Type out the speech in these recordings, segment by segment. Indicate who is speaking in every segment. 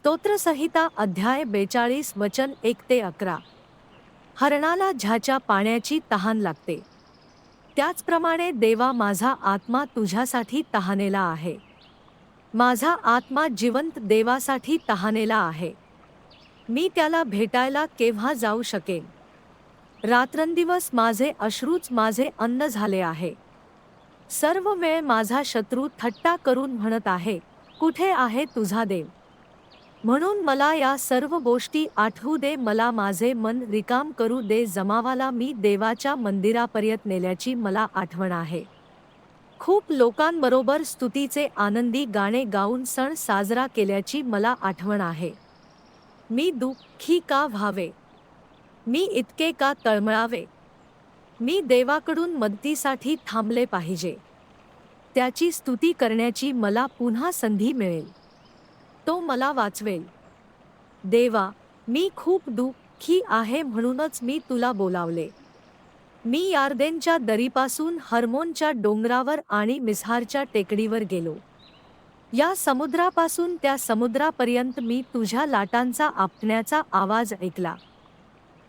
Speaker 1: स्तोत्रसंहिता अध्याय बेचाळीस वचन एक ते अकरा. हरणाला झ्याच्या पाण्याची तहान लागते. त्याचप्रमाणे देवा माझा आत्मा तुझ्यासाठी तहानेला आहे. माझा आत्मा जिवंत देवासाठी तहानेला आहे. मी त्याला भेटायला केव्हा जाऊ शकेन? रात्रंदिवस माझे अश्रूच माझे अन्न झाले आहे. सर्व वेळ माझा शत्रू थट्टा करून म्हणत आहे कुठे आहे तुझा देव? म्हणून मला या सर्व गोष्टी आठवू दे मला माझे मन रिकाम करू दे जमावाला मी देवाच्या मंदिरापर्यंत नेल्याची मला आठवण आहे. खूप लोकांबरोबर स्तुतीचे आनंदी गाणे गाऊन सण साजरा केल्याची मला आठवण आहे. मी दुःखी का व्हावे? मी इतके का तळमळावे? मी देवाकडून मदतीसाठी थांबले पाहिजे. त्याची स्तुती करण्याची मला पुन्हा संधी मिळेल. तो मला वाचवेल. देवा मी खूप दुःखी आहे म्हणूनच मी तुला बोलावले. मी यार्देनच्या दरीपासून हर्मोनच्या डोंगरावर आणि मिसहारच्या टेकडीवर गेलो. या समुद्रापासून त्या समुद्रापर्यंत मी तुझ्या लाटांचा आपटण्याचा आवाज ऐकला.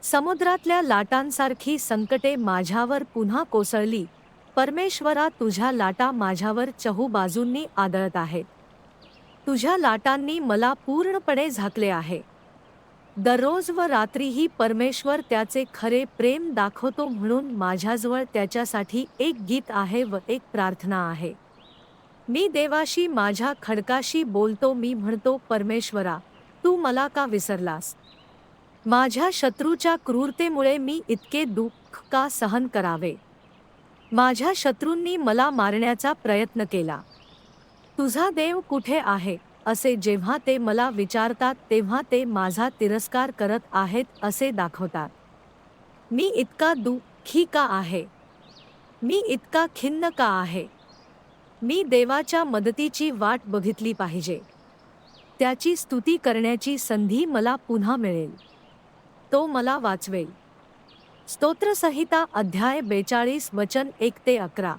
Speaker 1: समुद्रातल्या लाटांसारखी संकटे माझ्यावर पुन्हा कोसळली. परमेश्वरा तुझ्या लाटा माझ्यावर चहू बाजूंनी आदळत आहेत. तुझ्या लाटांनी मला पूर्णपणे झाकले आहे. दररोज व रात्रीही परमेश्वर त्याचे खरे प्रेम दाखवतो म्हणून माझ्याजवळ त्याच्यासाठी एक गीत आहे व एक प्रार्थना आहे. मी देवाशी माझ्या खडकाशी बोलतो मी म्हणतो परमेश्वरा तू मला का विसरलास? माझ्या शत्रूच्या क्रूरतेमुळे मी इतके दुःख का सहन करावे? माझ्या शत्रूंनी मला मारण्याचा प्रयत्न केला. तुझा देव कुठे आहे? असे जेव्हा ते मला विचारतात तेव्हा ते माझा तिरस्कार करत आहेत असे दाखवतात. मी इतका दुःखी का आहे? मी इतका खिन्न का आहे? मी देवाच्या मदतीची वाट बघितली पाहिजे. त्याची स्तुती करण्याची संधी मला पुन्हा मिळेल. तो मला वाचवेल. स्तोत्रसंहिता अध्याय बेचाळीस वचन एक ते अकरा.